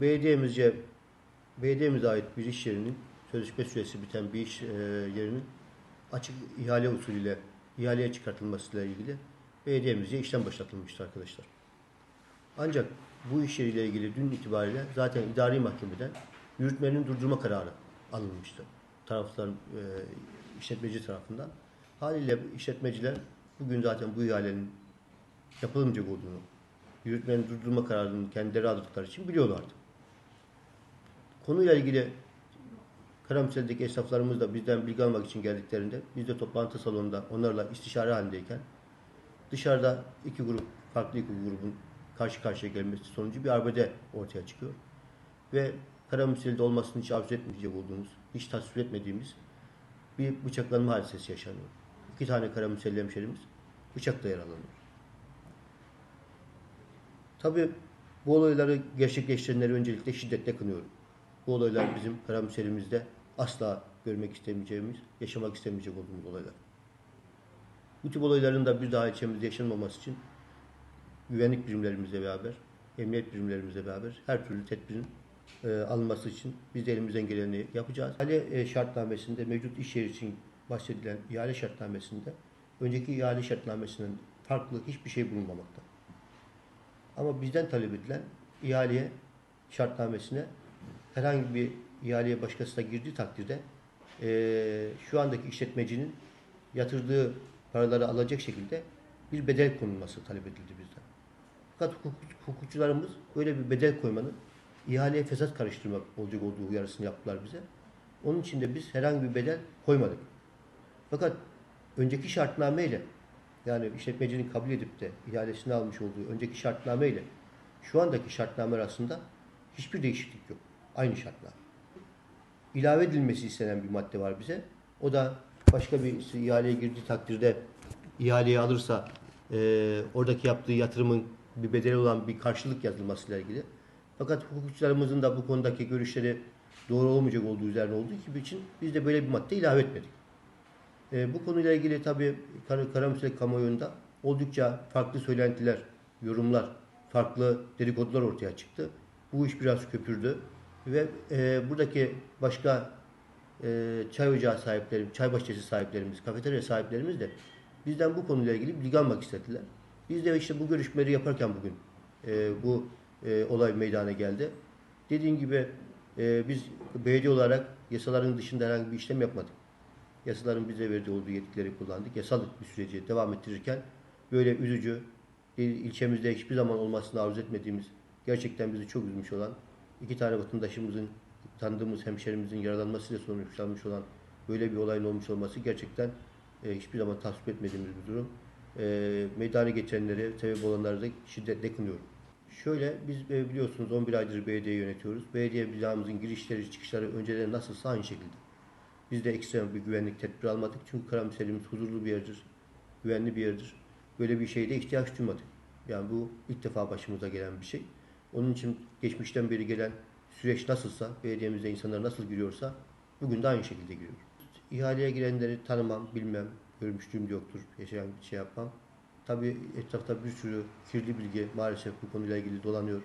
Belediyemizce belediyemize ait bir iş yerinin sözleşme süresi biten bir iş e, yerinin açık ihale usulüyle ihaleye çıkartılmasıyla ilgili belediyemizce işlem başlatılmıştır arkadaşlar. Ancak bu iş yeriyle ilgili dün itibariyle zaten idari mahkemeden yürütmenin durdurma kararı alınmıştı. Tarafların e, işletmeci tarafından. Haliyle işletmeciler bugün zaten bu ihalenin yapılmayacak olduğunu, yürütmenin durdurma kararını kendileri aldıkları için biliyorlardı. Konuyla ilgili Karamürsel'deki esnaflarımız da bizden bilgi almak için geldiklerinde biz de toplantı salonunda onlarla istişare halindeyken dışarıda iki grup, farklı iki grubun karşı karşıya gelmesi sonucu bir arbede ortaya çıkıyor. Ve Karamürsel'de olmasını hiç arzu etmeyecek olduğumuz, hiç tasvip etmediğimiz bir bıçaklanma hadisesi yaşanıyor. İki tane Karamürselli hemşerimiz bıçakla yaralanıyor. Tabii bu olayları gerçekleştirenleri öncelikle şiddetle kınıyorum. Bu olaylar bizim Karamürsel'imizde asla görmek istemeyeceğimiz, yaşamak istemeyecek olduğumuz olaylar. Bu tip olayların da bir daha ilçemizde yaşanmaması için güvenlik birimlerimizle beraber, emniyet birimlerimizle beraber her türlü tedbirin e, alınması için biz de elimizden geleni yapacağız. İhale e, şartnamesinde mevcut iş yeri için bahsedilen ihale şartnamesinde önceki ihale şartnamesinden farklı hiçbir şey bulunmamakta. Ama bizden talep edilen ihaleye şartnamesine herhangi bir ihaleye başkası da girdiği takdirde eee, şu andaki işletmecinin yatırdığı paraları alacak şekilde bir bedel konulması talep edildi bizden. Fakat hukuk, hukukçularımız böyle bir bedel koymanın ihaleye fesat karıştırmak olacak olduğu uyarısını yaptılar bize. Onun için de biz herhangi bir bedel koymadık. Fakat önceki şartnameyle yani işletmecinin kabul edip de ihalesini almış olduğu önceki şartnameyle şu andaki şartname arasında hiçbir değişiklik yok. Aynı şartlar. İlave edilmesi istenen bir madde var bize. O da başka bir ihaleye girdiği takdirde ihaleyi alırsa eee, oradaki yaptığı yatırımın bir bedeli olan bir karşılık yazılmasıyla ilgili. Fakat hukukçularımızın da bu konudaki görüşleri doğru olmayacak olduğu üzerine olduğu gibi için biz de böyle bir madde ilave etmedik. E, bu konuyla ilgili tabii Kar Karamürsel kamuoyunda oldukça farklı söylentiler, yorumlar, farklı dedikodular ortaya çıktı. Bu iş biraz köpürdü ve e, buradaki başka e, çay ocağı sahipleri, çay bahçesi sahiplerimiz, kafeterya sahiplerimiz de bizden bu konuyla ilgili bilgi almak istediler. Biz de işte bu görüşmeleri yaparken bugün e, bu e, olay meydana geldi. Dediğim gibi e, biz belediye olarak yasaların dışında herhangi bir işlem yapmadık yasaların bize verdiği olduğu yetkileri kullandık. Yasal bir süreci devam ettirirken böyle üzücü, il- ilçemizde hiçbir zaman olmasını arzu etmediğimiz, gerçekten bizi çok üzmüş olan, iki tane vatandaşımızın, tanıdığımız hemşerimizin yaralanmasıyla sonuçlanmış olan böyle bir olayın olmuş olması gerçekten e, hiçbir zaman tasvip etmediğimiz bir durum. E, meydana geçenleri, sebep olanları da şiddetle kınıyorum. Şöyle biz e, biliyorsunuz 11 aydır belediye yönetiyoruz. Belediye binamızın girişleri çıkışları önceden nasılsa aynı şekilde. Biz de ekstrem bir güvenlik tedbiri almadık. Çünkü Karamürsel'imiz huzurlu bir yerdir. Güvenli bir yerdir. Böyle bir şeyde ihtiyaç duymadık. Yani bu ilk defa başımıza gelen bir şey. Onun için geçmişten beri gelen süreç nasılsa, belediyemizde insanlar nasıl giriyorsa bugün de aynı şekilde giriyor. İhaleye girenleri tanımam, bilmem, görmüşlüğüm de yoktur, yaşayan bir şey yapmam. Tabii etrafta bir sürü kirli bilgi maalesef bu konuyla ilgili dolanıyor.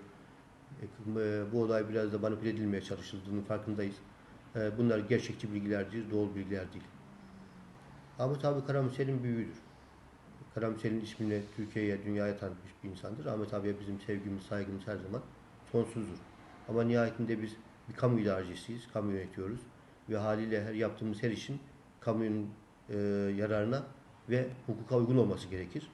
E, Bu olay biraz da manipüle edilmeye çalışıldığının farkındayız. E, Bunlar gerçekçi bilgiler değil, doğru bilgiler değil. Ahmet abi Karamürsel'in büyüğüdür. Karamürsel'in ismini Türkiye'ye, dünyaya tanıtmış bir insandır. Ahmet abiye bizim sevgimiz, saygımız her zaman sonsuzdur. Ama nihayetinde biz bir kamu idarecisiyiz, kamu yönetiyoruz. Ve haliyle her yaptığımız her işin kamunun e, yararına ve hukuka uygun olması gerekir.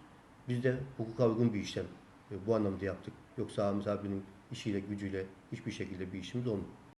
Biz de hukuka uygun bir işlem e, bu anlamda yaptık. Yoksa Ahmet abinin işiyle, gücüyle hiçbir şekilde bir işimiz olmadı.